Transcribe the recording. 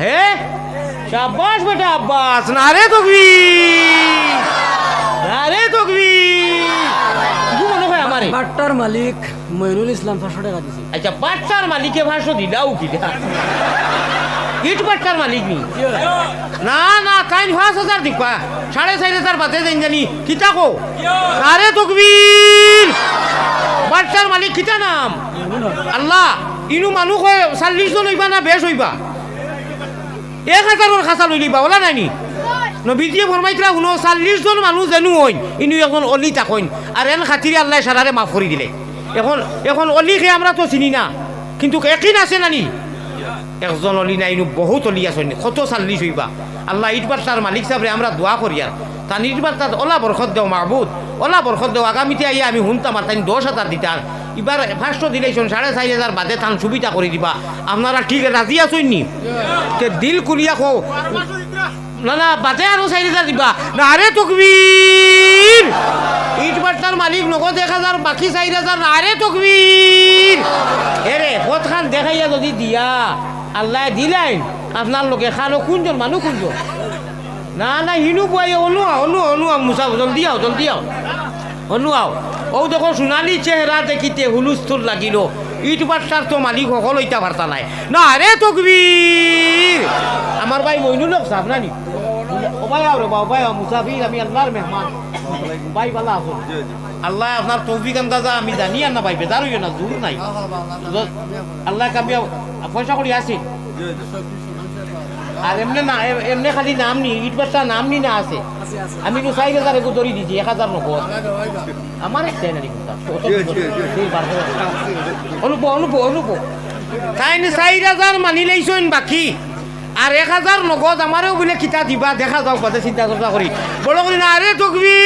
হে? শাবাশ বেটা আব্বাস না রে তকবি না রে তকবি মনে হয় আমারে? বাট্টার মালিক মইনুল ইসলাম পাঁচশো টাকা দিছে। আচ্ছা বাচ্চার মালিকে ভাষ্য দিলাও কি ইট বাচ্চার মালিক নি? না না কাইন পাঁচ হাজার দিবা সাড়ে চার হাজার বাতে যাই জানি। কিতা কো আরে তকবীর বাচ্চার মালিক কিতা নাম? আল্লাহ ইনু মানুষ হয় চাল্লিশ জন হইবা না বেশ হইবা? এক হাজারের খাঁচা লই লিবা ওলা নাইনি? নবীজিয়ে ফরমাইতরা শুনো চাল্লিশ জন মানুষ যেন হইন, ইনু এখন অলি তাকইন। আর এন খাতিরে আল্লাহ সারারে মাফ করে দিলে। এখন এখন অলিকে আমরা তো চিনি না, কিন্তু একিন আছে নানি। একজন অলি নাই, ইনু বহুত অলি আছে কত চাল্লিশ হইবা? আল্লাহ ইটবার তার মালিক সাহেবরে আমরা দোয়া করি আর। তার ইটবার তার ওলা বরখত দেও মাহবুদ ওলা বরখত দেও, আগামীতে আইয়া আমি শুনতাম আর তাই দশ হাজার দিতাম এবার ফার্স্ট দিলেছেন সাড়ে চারি হাজার বাদে তান সুবিধা করে দিবা। আপনারা ঠিক রাজি আছেন নি? দিল কুলিয়া কো না না, বাদে আরও চারি হাজার দিবা। না আরে তকবীর ইট বার্তার মালিক নগদ এক হাজার বাকি চারি হাজার না আরে তকবীর এরে পথ খান দেখাইয়া যদি দিয়া, আল্লাহ দিলাইন আপনার লোকে খানো কোনজন মানুষ কোনজন? না না, হিনু বই অনু অনু অনু মুসা জলদি আও জলদি আও অনু আও ও দেখো সোনালি চেহারা দেখিতে হুলুস্থুল লাগিল। ইট বাচ্চার তো মালিক সকল ইটা বার্তা নাই। না রে তকবীর আমার ভাই মইনুল সাহেব নানি ও ভাই আও রে বাবা মুসাফির আমি আল্লাহর মেহমান। ভাই বালা আছো। আল্লাহ আপনার তৌফিক আন্দাজা আমি জানি আর না ভাই বেদার হইও না দূর নাই। আল্লাহ কামিয়া পয়সা করি আসি আর এমনি না এমনি খালি নাম নি, ইট বাচ্চা নাম নি না আছে। আমি তো হাজার একটু ধরি দিছি, এক হাজার নগদ আমার একটা নানি অনুপ অনুপ অনুপ। তাই চার হাজার মানি লাইছেন বাকি। আর এক হাজার নগদ আমারও বলে কিতা দিবা, দেখা যাও কথা চিন্তা চর্চা করি করি না আরে তকবি